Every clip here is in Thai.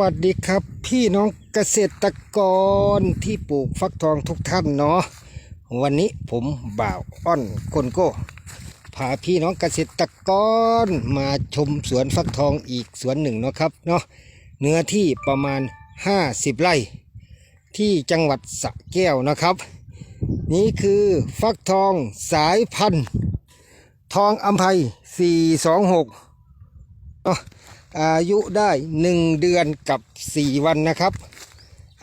วัสดีครับ พี่น้องเกษตรกรที่ปลูกฟักทองทุกท่านเนาะวันนี้ผมบ่าวอ้อนคนโก้พาพี่น้องเกษตรกรมาชมสวนฟักทองอีกสวนหนึ่งเนาะครับเนาะเนื้อที่ประมาณ 50 ไร่ ที่จังหวัดสระแก้วนะครับ นี่คือฟักทองสายพันธุ์ ทองอัมภัย426เนาะ อายุได้หนึ่งเดือนกับสี่วันนะครับ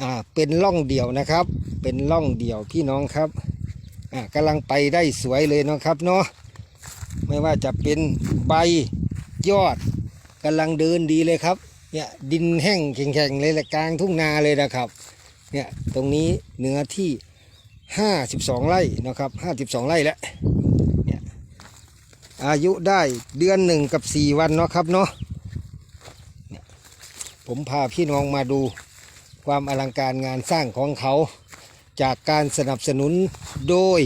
อ่าเป็นล่องเดี่ยวนะครับ เป็นล่องเดี่ยวพี่น้องครับอ่ากำลังไปได้สวยเลยเนาะครับเนาะไม่ว่าจะเป็นใบยอดกำลังเดินดีเลยครับเนี่ยดินแห้งแข็งๆเลยแหละกลางทุ่งนาเลยนะครับเนี่ยตรงนี้เนื้อที่ห้าสิบสองไร่นะครับห้าสิบสองไร่แล้วเนี่ยอายุได้เดือนหนึ่งกับสี่วันเนาะครับเนาะ ผมพาพี่น้องมาดูความอลังการงานสร้างของเขา จากการสนับสนุนโดย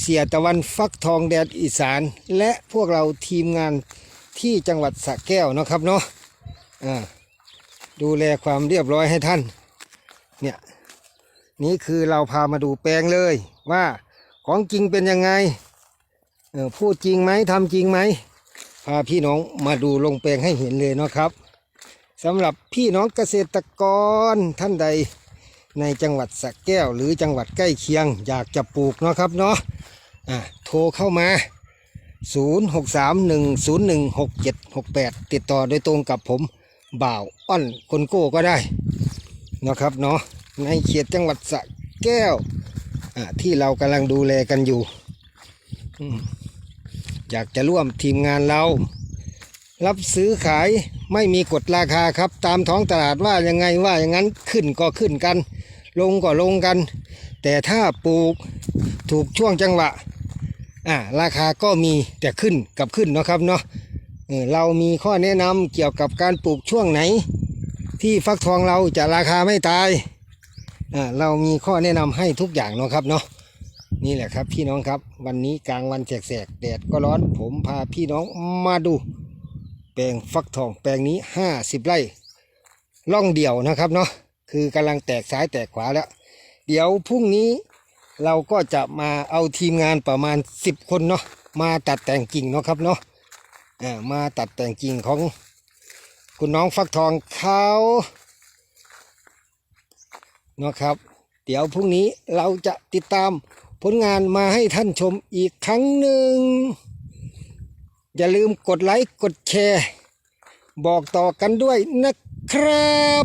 เสียตะวันฟักทองแดนอีสาน และพวกเราทีมงานที่จังหวัดสระแก้วนะครับเนาะอ่าดูแลความเรียบร้อยให้ท่าน เนี่ย นี่คือเราพามาดูแปลงเลยว่าของจริงเป็นยังไงพูดจริงไหมทำจริงไหมพาพี่น้องมาดูลงแปลงให้เห็นเลยเนาะครับ สำหรับพี่น้องเกษตรกรท่านใดในจังหวัดสระแก้วหรือจังหวัดใกล้เคียง อยากจะปลูกเนาะครับเนาะอะโทรเข้ามา 0631016768 ติดต่อโดยตรงกับผมบ่าวอ้อนคนโก้ก็ได้เนาะครับเนาะในเขตจังหวัดสระแก้วอะที่เรากำลังดูแลกันอยู่ อยากจะร่วมทีมงานเรา รับซื้อขาย ไม่มีกฎราคาครับ ตามท้องตลาดว่ายังไงว่าอย่างนั้นขึ้นก็ขึ้นกัน ลงก็ลงกัน แต่ถ้าปลูกถูกช่วงจังหวะอ่าราคาก็มีแต่ขึ้นกับขึ้นเนาะครับเนาะเรามีข้อแนะนำเกี่ยวกับการปลูกช่วงไหน ที่ฟักทองเราจะราคาไม่ตายอ่าเรามีข้อแนะนำให้ทุกอย่างเนาะครับเนาะนี่แหละครับพี่น้องครับ วันนี้กลางวันแสกๆแดดก็ร้อนผมพาพี่น้องมาดู แปลงฟักทองแปลงนี้ห้าสิบไร่ล่องเดี่ยวนะครับเนาะคือกำลังแตกซ้ายแตกขวาแล้ว เดี๋ยวพรุ่งนี้เราก็จะมาเอาทีมงานประมาณสิบคนเนาะมาตัดแต่งกิ่งเนาะครับเนาะอ่ามาตัดแต่งกิ่งของคุณน้องฟักทองเขาเนาะครับ เดี๋ยวพรุ่งนี้เราจะติดตามผลงานมาให้ท่านชมอีกครั้งหนึ่ง อย่าลืมกดไลค์ กดแชร์ บอกต่อกันด้วยนะครับ